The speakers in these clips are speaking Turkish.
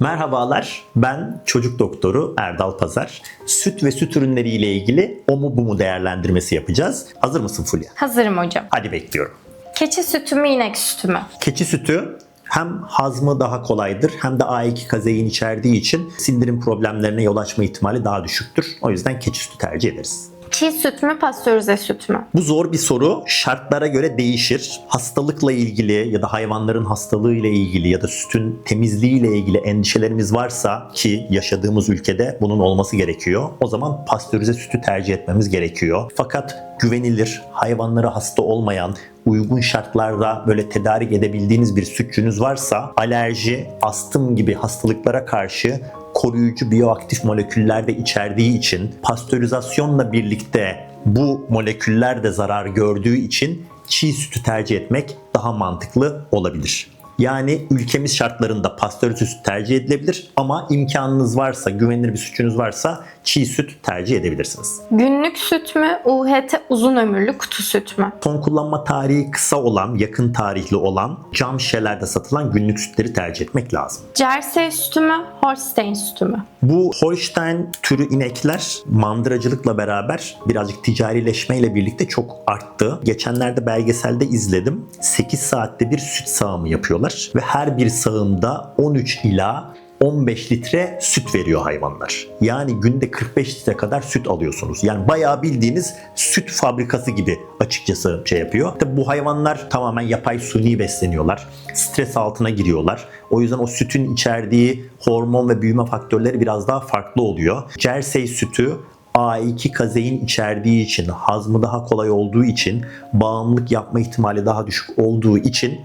Merhabalar, ben çocuk doktoru Erdal Pazar. Süt ve süt ürünleri ile ilgili o mu bu mu değerlendirmesi yapacağız. Hazır mısın Fulya? Hazırım hocam. Hadi bekliyorum. Keçi sütü mü inek sütü mü? Keçi sütü hem hazmı daha kolaydır hem de A2 kazein içerdiği için sindirim problemlerine yol açma ihtimali daha düşüktür. O yüzden keçi sütü tercih ederiz. Çiğ süt mü pastörize süt mü? Bu zor bir soru. Şartlara göre değişir. Hastalıkla ilgili ya da hayvanların hastalığı ile ilgili ya da sütün temizliği ile ilgili endişelerimiz varsa ki yaşadığımız ülkede bunun olması gerekiyor. O zaman pastörize sütü tercih etmemiz gerekiyor. Fakat güvenilir, hayvanları hasta olmayan, uygun şartlarda böyle tedarik edebildiğiniz bir sütçünüz varsa alerji, astım gibi hastalıklara karşı koruyucu biyoaktif moleküller de içerdiği için pastörizasyonla birlikte bu moleküller de zarar gördüğü için çiğ sütü tercih etmek daha mantıklı olabilir. Yani ülkemiz şartlarında pastörize süt tercih edilebilir ama imkanınız varsa, güvenilir bir sütçünüz varsa çiğ süt tercih edebilirsiniz. Günlük süt mü? UHT uzun ömürlü kutu süt mü? Son kullanma tarihi kısa olan, yakın tarihli olan cam şişelerde satılan günlük sütleri tercih etmek lazım. Jersey sütü mü? Holstein sütü mü? Bu Holstein türü inekler mandıracılıkla beraber birazcık ticarileşmeyle birlikte çok arttı. Geçenlerde belgeselde izledim. 8 saatte bir süt sağımı yapıyorlar ve her bir sağımda 13 ila 15 litre süt veriyor hayvanlar. Yani günde 45 litre kadar süt alıyorsunuz. Yani bayağı bildiğiniz süt fabrikası gibi açıkçası şey yapıyor. Tabi bu hayvanlar tamamen yapay suni besleniyorlar. Stres altına giriyorlar. O yüzden o sütün içerdiği hormon ve büyüme faktörleri biraz daha farklı oluyor. Jersey sütü A2 kazein içerdiği için, hazmı daha kolay olduğu için, bağımlılık yapma ihtimali daha düşük olduğu için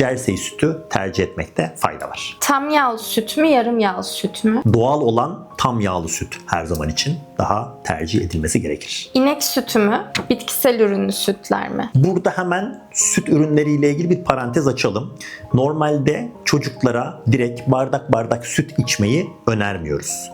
Jersey sütü tercih etmekte fayda var. Tam yağlı süt mü? Yarım yağlı süt mü? Doğal olan tam yağlı süt her zaman için daha tercih edilmesi gerekir. İnek sütü mü? Bitkisel ürünlü sütler mi? Burada hemen süt ürünleriyle ilgili bir parantez açalım. Normalde çocuklara direkt bardak bardak süt içmeyi önermiyoruz.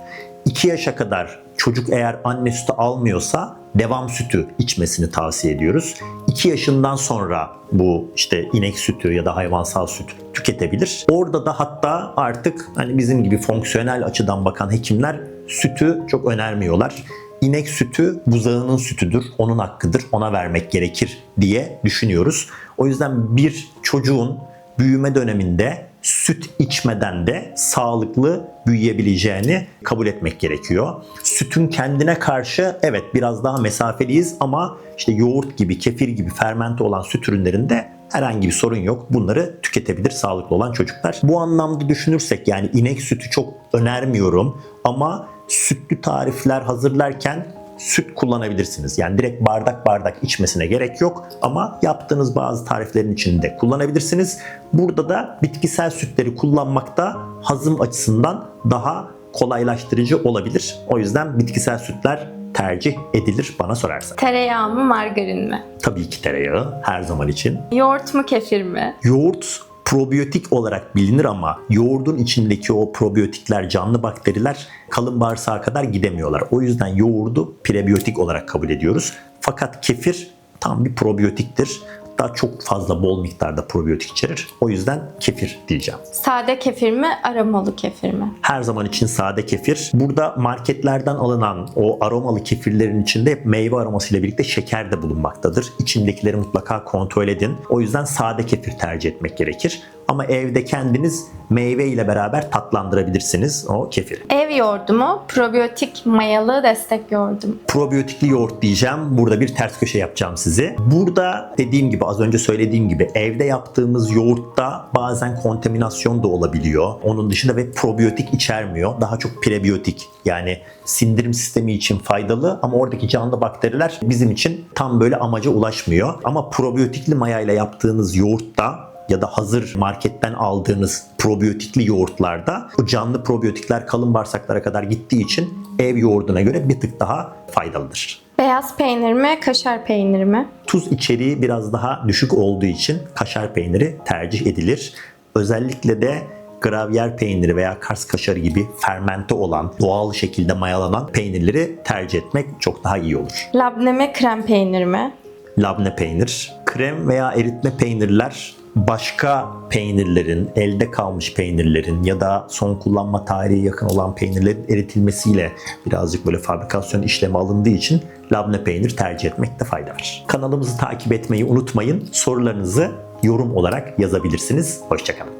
2 yaşa kadar çocuk eğer anne sütü almıyorsa devam sütü içmesini tavsiye ediyoruz. 2 yaşından sonra bu işte inek sütü ya da hayvansal süt tüketebilir. Orada da hatta artık hani bizim gibi fonksiyonel açıdan bakan hekimler sütü çok önermiyorlar. İnek sütü buzağının sütüdür, onun hakkıdır, ona vermek gerekir diye düşünüyoruz. O yüzden bir çocuğun büyüme döneminde süt içmeden de sağlıklı büyüyebileceğini kabul etmek gerekiyor. Sütün kendine karşı evet biraz daha mesafeliyiz ama işte yoğurt gibi, kefir gibi fermente olan süt ürünlerinde herhangi bir sorun yok. Bunları tüketebilir sağlıklı olan çocuklar. Bu anlamda düşünürsek yani inek sütü çok önermiyorum ama sütlü tarifler hazırlarken süt kullanabilirsiniz. Yani direkt bardak bardak içmesine gerek yok ama yaptığınız bazı tariflerin içinde kullanabilirsiniz. Burada da bitkisel sütleri kullanmakta hazım açısından daha kolaylaştırıcı olabilir. O yüzden bitkisel sütler tercih edilir bana sorarsan. Tereyağı mı? Margarin mi? Tabii ki tereyağı her zaman için. Yoğurt mu? Kefir mi? Yoğurt probiyotik olarak bilinir ama yoğurdun içindeki o probiyotikler, canlı bakteriler kalın bağırsağa kadar gidemiyorlar. O yüzden yoğurdu prebiyotik olarak kabul ediyoruz. Fakat kefir tam bir probiyotiktir. Daha çok fazla bol miktarda probiyotik içerir. O yüzden kefir diyeceğim. Sade kefir mi? Aromalı kefir mi? Her zaman için sade kefir. Burada marketlerden alınan o aromalı kefirlerin içinde hep meyve aromasıyla birlikte şeker de bulunmaktadır. İçindekileri mutlaka kontrol edin. O yüzden sade kefir tercih etmek gerekir. Ama evde kendiniz meyve ile beraber tatlandırabilirsiniz o kefiri. Ev yoğurdu mu? Probiyotik mayalı destek yoğurdu mu? probiyotikli yoğurt diyeceğim. Burada bir ters köşe yapacağım sizi. Burada dediğim gibi az önce söylediğim gibi evde yaptığımız yoğurtta bazen kontaminasyon da olabiliyor. Onun dışında ve probiyotik içermiyor. Daha çok prebiyotik yani sindirim sistemi için faydalı ama oradaki canlı bakteriler bizim için tam böyle amaca ulaşmıyor. Ama probiyotikli mayayla yaptığınız yoğurtta ya da hazır marketten aldığınız probiyotikli yoğurtlarda o canlı probiyotikler kalın bağırsaklara kadar gittiği için ev yoğurduna göre bir tık daha faydalıdır. Beyaz peynir mi? Kaşar peyniri mi? Tuz içeriği biraz daha düşük olduğu için kaşar peyniri tercih edilir. Özellikle de gravyer peyniri veya kars kaşarı gibi fermente olan, doğal şekilde mayalanan peynirleri tercih etmek çok daha iyi olur. Labne mi? Krem peynir mi? Labne peynir krem veya eritme peynirler başka peynirlerin, elde kalmış peynirlerin ya da son kullanma tarihi yakın olan peynirlerin eritilmesiyle birazcık böyle fabrikasyon işlemi alındığı için labne peynir tercih etmekte fayda var. Kanalımızı takip etmeyi unutmayın. Sorularınızı yorum olarak yazabilirsiniz. Hoşçakalın.